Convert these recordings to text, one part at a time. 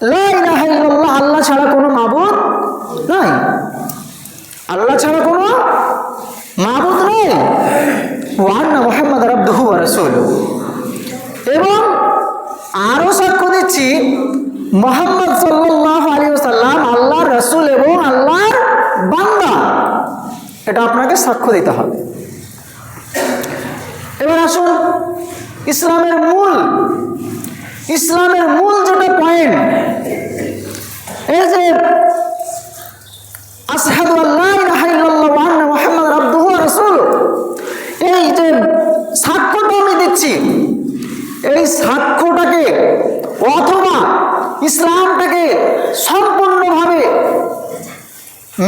আল্লাহ ছাড়া কোনো মাবুদ নাই। আল্লাহ ছাড়া কোনো মাবুদ নেই। ওয়ান্না মোহাম্মদ আব্দুহু ওয়া রাসূলুহু। এবং আরও সাক্ষ্য দিচ্ছি, মোহাম্মদ সাল্লাল্লাহু আলাইহি ওয়াসাল্লাম আল্লাহর রাসূল এবং আল্লাহর বান্দা। এটা আপনাকে সাক্ষ্য দিতে হবে। এবার আসুন ইসলামের মূল ইসলামের মূল যেটা পয়েন্ট এই যে এই যে সাক্ষ্যটা আমি দিচ্ছি, এই সাক্ষ্যটাকে অথবা ইসলামটাকে সম্পূর্ণভাবে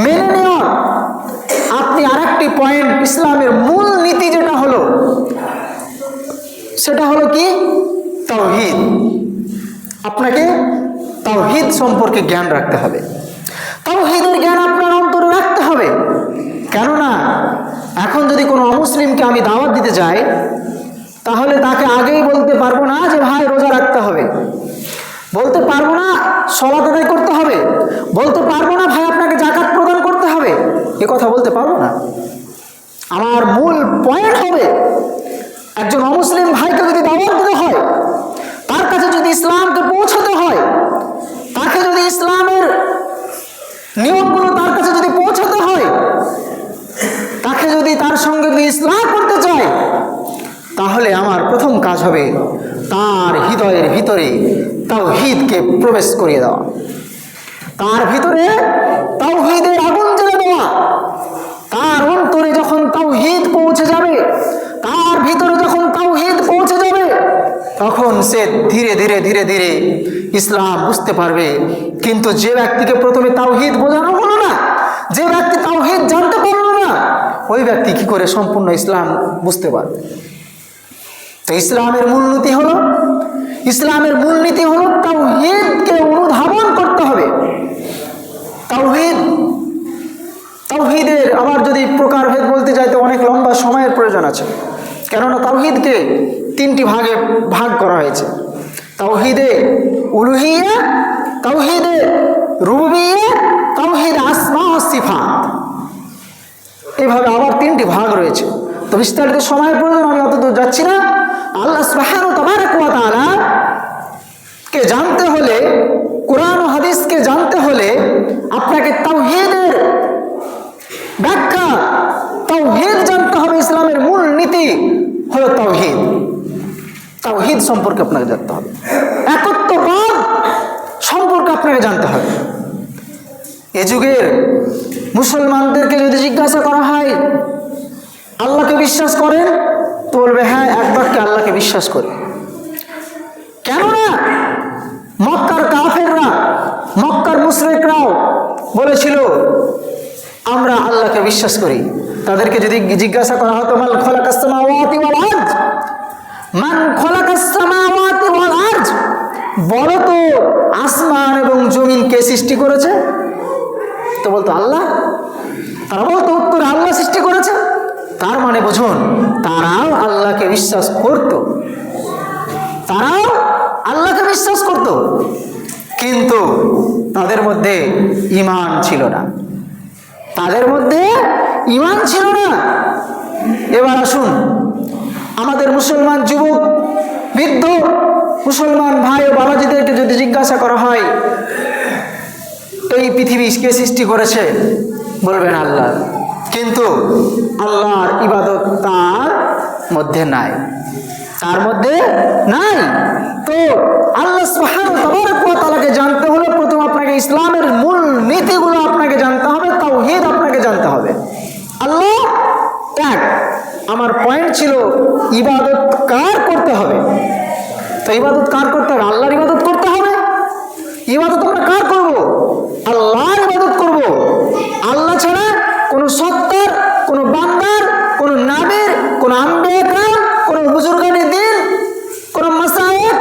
মেনে নেওয়ার আপনি আরেকটি পয়েন্ট ইসলামের মূল নীতি যেটা হলো, সেটা হলো কি? তাওহিদ আপনাকে তাওহিদ সম্পর্কে জ্ঞান রাখতে হবে। তাওহিদের জ্ঞান আপনার অন্তরে রাখতে হবে। কেননা, এখন যদি কোনো অমুসলিমকে আমি দাওয়াত দিতে যাই, তাহলে তাকে আগেই বলতে পারব না যে, ভাই, রোজা রাখতে হবে। বলতে পারব না সলাত আদায় করতে হবে। বলতে পারব না, ভাই, আপনাকে জাকাত প্রদান করতে হবে। এ কথা বলতে পারব না। আমার মূল পয়েন্ট হবে, একজন অমুসলিম ভাইকে যদি দাওয়াত দিতে হয় তার কাছে যদি ইসলামকে পৌঁছাতে হয় তাকে যদি ইসলামের নিয়মগুলো তার কাছে যদি পৌঁছাতে হয়, তাকে যদি তার সঙ্গে যদি ইসলাম করতে চায়, তাহলে আমার প্রথম কাজ হবে তার হৃদয়ের ভিতরে তাও হিদকে প্রবেশ করিয়ে দেওয়া। তার ভিতরে তাও হিদের আগুন জ্বেলে দেওয়া। তার অন্তরে যখন তাও হিদ পৌঁছে যাবে, তার ভিতরে যখন তাও হিদ পৌঁছে যাবে তখন সে ধীরে ধীরে ধীরে ধীরে ইসলাম বুঝতে পারবে। কিন্তু যে ব্যক্তিকে প্রথমে তাওহিদ বোঝানো হলো না, যে ব্যক্তি তাওহিদ জানতে পারল না, ওই ব্যক্তি কি করে সম্পূর্ণ ইসলাম বুঝতে পারবে? তো ইসলামের মূলনীতি হলো, ইসলামের মূলনীতি হলো তাওহিদকে অনুধাবন করতে হবে। তাওহিদ, তাওহিদের আবার যদি প্রকারভেদ বলতে যাই, তো অনেক লম্বা সময়ের প্রয়োজন আছে। কেননা তাওহিদকে তিনটি ভাগে ভাগ করা হয়েছে। তাওহিদে উলুহিয়া, তাওহিদে রুবিয়া তাওহিদ আসমা ও সিফাত। এইভাবে আবার তিনটি ভাগ রয়েছে। তো বিস্তারিত সময়ের প্রয়োজন আমি অত দূর যাচ্ছি না। আল্লাহ সুবহানাহু তোমার তাআলা কে জানতে হলে কোরআন ও হাদিসকে জানতে হলে আপনাকে তাওহীদের ব্যাখ্যা তাওহীদ জানতে হবে ইসলামের মূল নীতি হলো তাওহীদ তাওহীদ সম্পর্কে আপনাকে জানতে হবে। একত্ববাদ সম্পর্কে আপনাকে জানতে হবে। এ যুগের মুসলমানদেরকে যদি জিজ্ঞাসা করা হয়, আল্লাহকে বিশ্বাস করেন, তো বলবে হ্যাঁ এক বাক্যে আল্লাহকে বিশ্বাস করি। কেননা মক্কার কাফেররা, মক্কার মুশরিকরাও বলেছিল, আমরা আল্লাহকে বিশ্বাস করি। তাদেরকে যদি জিজ্ঞাসা করা হতো মাল খোলা ওয়াল মান খোলা আরজ বলো তো আসমান এবং জমিন কে সৃষ্টি করেছে? তো বলতো আল্লাহ। তারা বলতো উত্তর আল্লাহ সৃষ্টি করেছে তার মানে বুঝুন, তারাও আল্লাহকে বিশ্বাস করতো। তারাও আল্লাহকে বিশ্বাস করত। কিন্তু তাদের মধ্যে ইমান ছিল না। তাদের মধ্যে ইমান ছিল না। এবার আসুন, আমাদের মুসলমান যুবক, বৃদ্ধ মুসলমান ভাই ও বাবাজিদেরকে যদি জিজ্ঞাসা করা হয়, এই পৃথিবী কে সৃষ্টি করেছে? বলবেন আল্লাহ। কিন্তু আল্লাহর ইবাদত তার মধ্যে নাই। তার মধ্যে নাই। তো আল্লাহ তাআলাকে জানতে হলে প্রথম আপনাকে ইসলামের মূল নীতিগুলো আপনাকে জানতে হবে, তাওহীদ আপনাকে জানতে হবে। আল্লাহ এক, আমার পয়েন্ট ছিল ইবাদত কার করতে হবে? তো ইবাদত কার করতে হবে? আল্লাহর ইবাদত করতে হবে। ইবাদত আমরা কার করব? আল্লাহর ইবাদত করব। আল্লাহ ছাড়া কোনো সত্তার, কোনো বান্দার, কোনো নামের কোনো আম্বেকরাম কোনো বুজুর্গানের দিন, কোনো মাসায়েক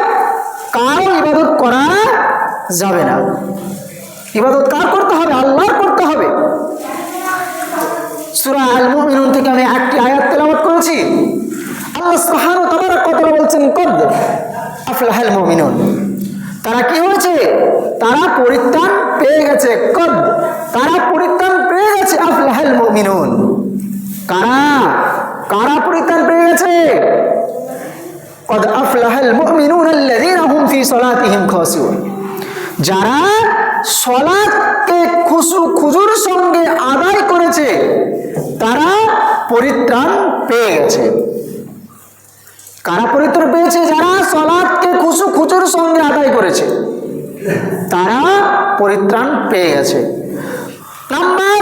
কারও ইবাদত করা যাবে না। ইবাদত কার করতে হবে? আল্লাহর করতে হবে। সূরা আল থেকে আমি একটি আয়াত তেলাওয়াত করেছি। আল্লাহ সুবহানাহু তাআলা কথা বলছেন, কদ আফলাহাল মুমিনুন। তারা কি হয়েছে? তারা পরিত্রাণ পেয়ে গেছে। কদ? তারা পরিত্রাণ পেয়ে গেছে আফলাহাল মুমিনুন। কারা? কারা পরিত্রাণ পেয়ে গেছে? কদ আফলাহাল মুমিনুন আল্লাযীনা হুম ফি সালাতিহিম খাশিউন যারা সলাৎকে খুশু খুজুর সঙ্গে আদায় করেছে, তারা পরিত্রাণ পেয়ে গেছে। কারা পরিত্রাণ পেয়েছে? যারা আদায় করেছে। তারা পরিত্রাণ পেয়ে গেছে। নাম্বার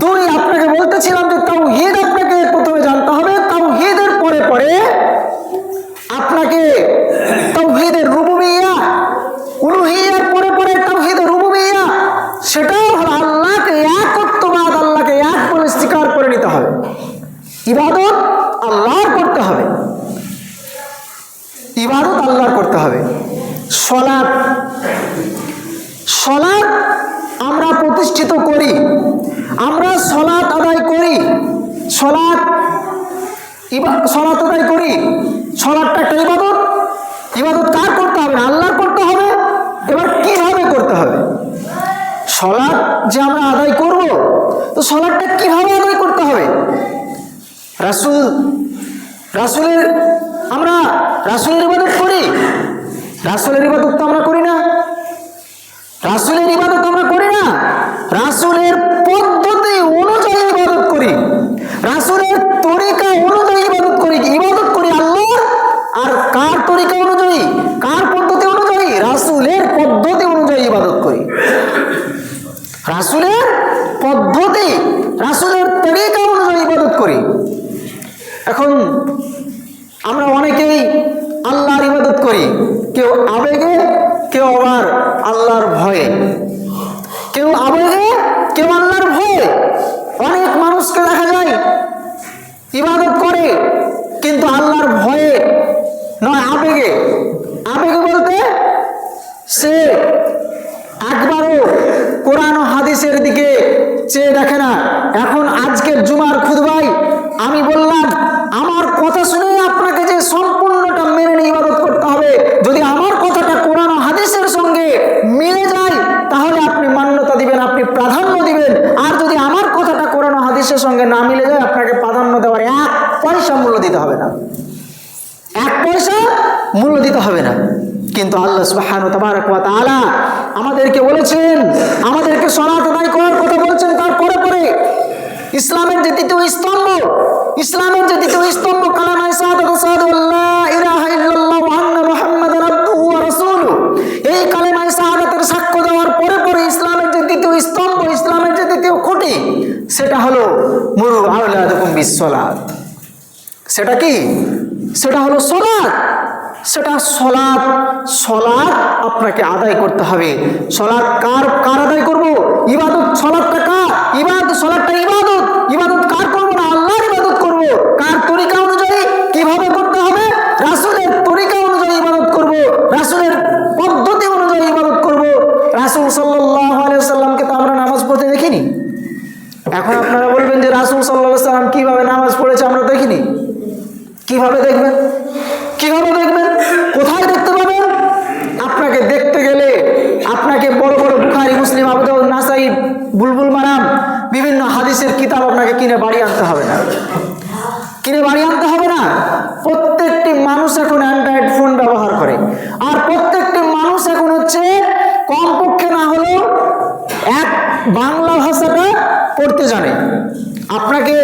দুই আপনাকে বলতেছিলাম যে তাও ঈদ আপনাকে প্রথমে জানতে হবে তাও হিদের পরে পরে আপনাকে তাও হিদের রুবুবিয়া উলুহিয়ার পরে পরে তাও হিদের রুবুবিয়া সেটাও হলো আল্লাহকে একত্ববাদ আল্লাহকে এক বলে স্বীকার করে নিতে হবে ইবাদত আল্লাহর করতে হবে ইবাদত আল্লাহর করতে হবে সলাৎ সলাৎ আমরা প্রতিষ্ঠিত করি আমরা সলাৎ আদায় করি সলাৎ ইবা- সলাৎ আদায় করি। সলাৎটা একটা ইবাদত। ইবাদত কার করতে হবে? আল্লাহর করতে হবে। এবার কীভাবে করতে হবে? সলাৎ যে আমরা আদায় করব, তো সলাৎটা কীভাবে আদায় করতে হবে? রাসূল, রাসূলের আমরা রাসূলের ইবাদত করি। রাসূলের ইবাদত তো আমরা করি না রাসূলের ইবাদত আমরা করি না রাসূলের পদ্ধতি অনুযায়ী ইবাদত করি রাসূলের তরিকা অনুযায়ী ইবাদত করি ইবাদত করি আল্লাহর আর কার তরিকা অনুযায়ী কার পদ্ধতি অনুযায়ী রাসূলের পদ্ধতি অনুযায়ী ইবাদত করি রাসূলের পদ্ধতি, রাসূলের তরিকা অনুযায়ী ইবাদত করি। এখন আমরা অনেকেই আল্লাহর ইবাদত করি। কেউ আবেগে, কেউ আবার আল্লাহর ভয়ে। কেউ আবেগে, কেউ আল্লাহর ভয়ে। অনেক মানুষকে দেখা যায় ইবাদত করে কিন্তু আল্লাহর ভয়ে নয় আবেগে আবেগে বলতে সে একবারও কোরআন ও হাদিসের দিকে চেয়ে দেখে না এখন আজকের জুমার খুদবাই আমি বললাম আমার কথা শুনে আপনাকে যে সম্পূর্ণটা মেনে নিয়ে ইবাদত করতে হবে যদি আমার কথাটা কোরআন ও হাদিসের সঙ্গে মিলে যায় তাহলে আপনি মান্যতা দিবেন আপনি প্রাধান্য দিবেন আর যদি আমার কথাটা কোরআন ও হাদিসের সঙ্গে না মিলে যায় আপনাকে প্রাধান্য দেওয়ার এক পয়সা মূল্য দিতে হবে না এক পয়সা মূল্য দিতে হবে না কিন্তু আল্লাহ সুবহানাহু ওয়া তাবারাক ওয়া তাআলা আমাদেরকে বলেছেন আমাদেরকে সলাত আদায় করার কথা বলছেন তার পরে পরে ইসলামের যে দ্বিতীয় স্তম্ভ, ইসলামের যে দ্বিতীয় স্তম্ভ কালামায়ে শাহাদাত শাহাদু আল্লাহ ইলাহা ইল্লাল্লাহ আন্না মুহাম্মাদান আবদুহু ওয়া রাসূলুহু। এই কালেমায়ে শাহাদাতের সাক্ষ্য দেওয়ার পরে পরে ইসলামের যে দ্বিতীয় স্তম্ভ, ইসলামের যে দ্বিতীয় খুঁটি, সেটা হলো মুরু আওলাদুকুম বিসসালাত সেটা কি? সেটা হলো সলাৎ। সেটা সলাৎ সলাৎ আপনাকে আদায় করতে হবে। সলাৎ কার কার আদায় করব? ইবাদত সলাৎটা কার? ইবাদত সলাৎটা ইবাদত। ইবাদত কার করব না? আল্লাহর ইবাদত করব। কার তরিকা অনুযায়ী কীভাবে করতে হবে? রাসূলের তরিকা অনুযায়ী ইবাদত করব। রাসূলের পদ্ধতি অনুযায়ী ইবাদত করব রাসূল সাল্লাল্লাহু আলাইহি সাল্লামকে তো আমরা নামাজ পড়তে দেখিনি এখন আপনারা বলবেন যে রাসূল সাল্লাল্লাহু আলাইহি সাল্লাম কীভাবে নামাজ পড়েছে আমরা দেখিনি কীভাবে দেখবেন কীভাবে দেখবেন কোথায় দেখতে পাবেন আপনাকে দেখতে গেলে আপনাকে বড় বড় বুখারি মুসলিম আবুদাউ নাসাই বুলবুল মারাম বিভিন্ন হাদিসের কিতাব আপনাকে কিনে বাড়ি আনতে হবে না। কিনে বাড়ি আনতে হবে না। প্রত্যেকটি মানুষ এখন অ্যান্ড্রয়েড ফোন ব্যবহার করে। আর প্রত্যেকটি মানুষ এখন হচ্ছে কমপক্ষে না হলেও এক বাংলা ভাষাটা পড়তে জানে। আপনাকে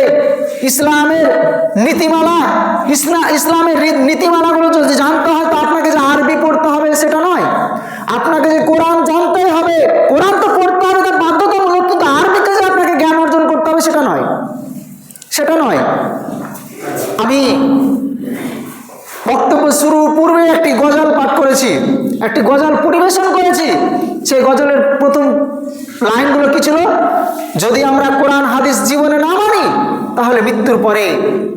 ইসলামের নীতিমালা ইসলামের নীতিমালাগুলো যদি জানতে হয়, তো আপনাকে যে আরবি পড়তে হবে সেটা নয় আপনাকে যে কোরআন জানতেই হবে কোরআন তো পড়তে হবে তার বাধ্যতামূলক কিন্তু আরবিতে যে আপনাকে জ্ঞান অর্জন করতে হবে সেটা নয় সেটা নয় আমি বক্তব্য শুরু পূর্বে একটি গজল পাঠ করেছি একটি গজল পরিবেশন করেছি, সেই গজলের প্রথম লাইনগুলো কি ছিল? যদি আমরা কোরআন, হাদিস জীবনে না মানি, তাহলে মৃত্যুর পরে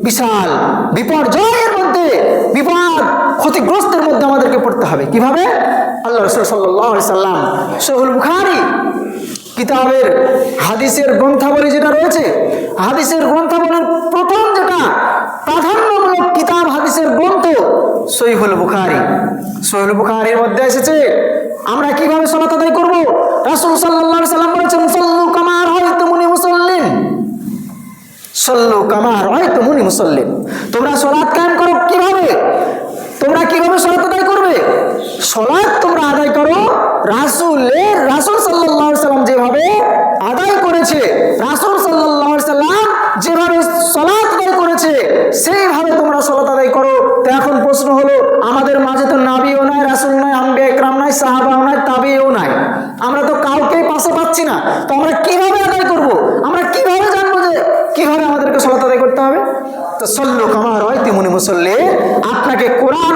বিশাল বিপর্যয়ের মধ্যে, বিপদ ক্ষতিগ্রস্তের মধ্যে আমাদেরকে পড়তে হবে। কীভাবে? আল্লাহ রসুল সাল্লাহ সাল্লাম সহুল বুখারি কিতাবের, হাদিসের গ্রন্থাবলী যেটা রয়েছে, হাদিসের গ্রন্থাবলীর প্রথম যেটা, প্রাধান্যমূলক কিতাব, হাদিসের গ্রন্থ সহিহুল বুখারি। সোহেল বুখারির মধ্যে এসেছে। আমরা কীভাবে সলাত আদায় করব? রাসুল সাল্লাহ সাল্লাম বলেছেন, সল্লু কামার হয় তুমনি মুসল্লিন। সল্লু কামার হয় তুমনি মুসল্লিন। তোমরা সলাত তো সল্লু কামার হয় তেমনি মুসল্লি। আপনাকে কোরআন